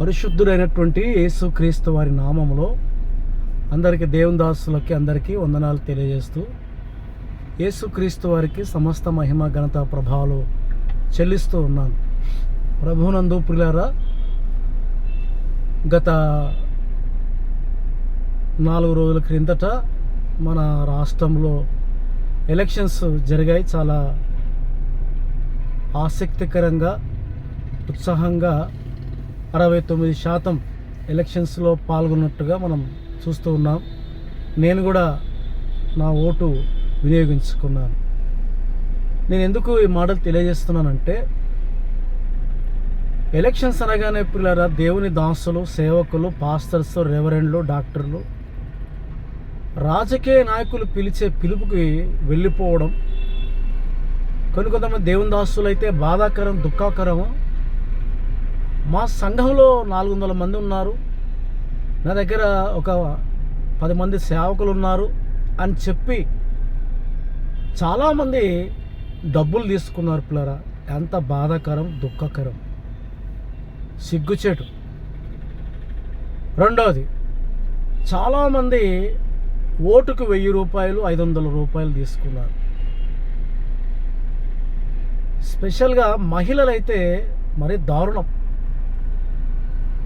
పరిశుద్ధుడైనటువంటి యేసుక్రీస్తు వారి నామములో అందరికీ దేవుని దాసులకి అందరికీ వందనాలు తెలియజేస్తూ యేసుక్రీస్తు వారికి సమస్త మహిమ ఘనత ప్రభావాలు చెల్లిస్తూ ఉన్నాను. ప్రభునందు ప్రియులారా గత నాలుగు రోజుల క్రిందట మన రాష్ట్రంలో ఎలక్షన్స్ జరిగాయి. చాలా ఆసక్తికరంగా ఉత్సాహంగా అరవై తొమ్మిది శాతం ఎలక్షన్స్లో పాల్గొన్నట్టుగా మనం చూస్తూ ఉన్నాం. నేను కూడా నా ఓటు వినియోగించుకున్నాను. నేను ఎందుకు ఈ మాటలు తెలియజేస్తున్నానంటే ఎలక్షన్స్ అనగానే పిల్లరా దేవుని దాసులు సేవకులు పాస్టర్స్ రెవరెండ్లు డాక్టర్లు రాజకీయ నాయకులు పిలిచే పిలుపుకి వెళ్ళిపోవడం కొన్ని కొంతమంది దేవుని దాసులు అయితే బాధాకరం దుఃఖకరం మా సంఘంలో నాలుగు వందల మంది ఉన్నారు. నా దగ్గర ఒక పది మంది సేవకులు ఉన్నారు అని చెప్పి చాలామంది డబ్బులు తీసుకున్నారు పిల్లరా. ఎంత బాధాకరం దుఃఖకరం. సిగ్గుచేటు. రెండవది చాలామంది ఓటుకు వెయ్యి రూపాయలు ఐదు వందల రూపాయలు తీసుకున్నారు. స్పెషల్గా మహిళలు అయితే మరి దారుణం.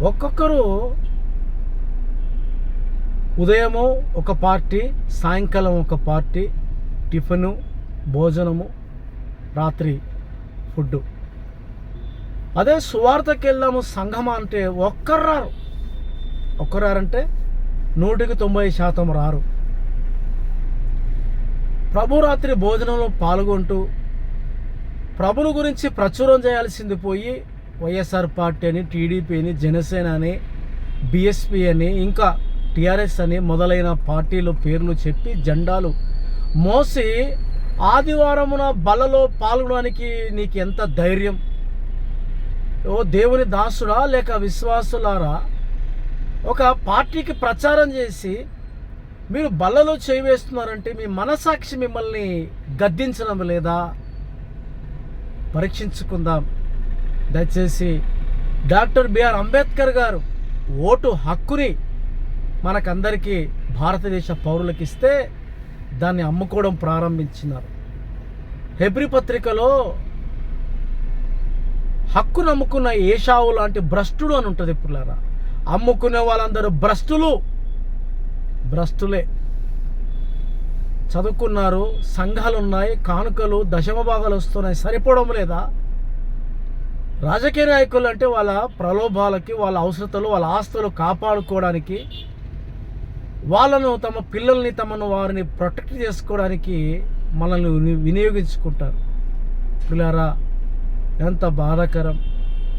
ఒక్కొక్కరు ఉదయము ఒక పార్టీ సాయంకాలం ఒక పార్టీ టిఫిను భోజనము రాత్రి ఫుడ్డు. అదే సువార్తకి వెళ్ళాము సంఘం అంటే ఒక్కరు రారు. ఒక్కరు రారంటే నూటికి తొంభై శాతం రారు. ప్రభు రాత్రి భోజనంలో పాల్గొంటూ ప్రభుని గురించి ప్రచురం చేయాల్సింది పోయి వైఎస్ఆర్ పార్టీ అని టీడీపీ అని జనసేన అని బీఎస్పీ అని ఇంకా టీఆర్ఎస్ అని మొదలైన పార్టీలు పేర్లు చెప్పి జెండాలు మోసి ఆదివారమున బలలో పాల్గొనడానికి నీకు ఎంత ధైర్యం? ఓ దేవుని దాసుడా లేక విశ్వాసులారా? ఒక పార్టీకి ప్రచారం చేసి మీరు బల్లలో చేయవేస్తున్నారంటే మీ మనసాక్షి మిమ్మల్ని గద్దించడం లేదా? పరీక్షించుకుందాం. దయచేసి డాక్టర్ బిఆర్ అంబేద్కర్ గారు ఓటు హక్కుని మనకందరికీ భారతదేశ పౌరులకు ఇస్తే దాన్ని అమ్ముకోవడం ప్రారంభించినారు. హెబ్రి పత్రికలో హక్కు నమ్ముకున్న ఏషావు లాంటి భ్రష్టుడు అని ఉంటుంది పుల్లారా. అమ్ముకునే వాళ్ళందరూ భ్రష్టులు. భ్రష్టులే. చదువుకున్నారు సంఘాలు ఉన్నాయి కానుకలు దశమ భాగాలు వస్తున్నాయి సరిపోవడం లేదా? రాజకీయ నాయకులు అంటే వాళ్ళ ప్రలోభాలకి వాళ్ళ అవసరతలు వాళ్ళ ఆస్తులు కాపాడుకోవడానికి వాళ్ళను తమ పిల్లల్ని తమను వారిని ప్రొటెక్ట్ చేసుకోవడానికి మనల్ని విని- వినియోగించుకుంటారు. పిల్లారా ఎంత బాధాకరం.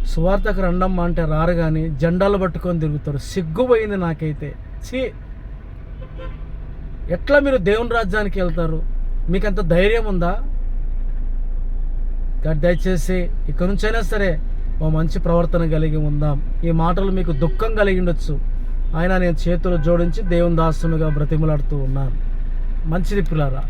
సువార్తకు రండమ్మ అంటే రారు కానీ జెండాలు పట్టుకొని తిరుగుతారు. సిగ్గుపోయింది నాకైతే. సి ఎట్లా మీరు దేవుని రాజ్యానికి వెళ్తారు? మీకు ఎంత ధైర్యం ఉందా? దయచేసి ఇక్కడ నుంచైనా సరే ఓ మంచి ప్రవర్తన కలిగి ఉందాం. ఈ మాటలు మీకు దుఃఖం కలిగి ఉండొచ్చు. ఆయన నేను చేతులు జోడించి దేవుని దాసునిగా బ్రతిమలాడుతూ ఉన్నాను. మంచిది పిల్లారా.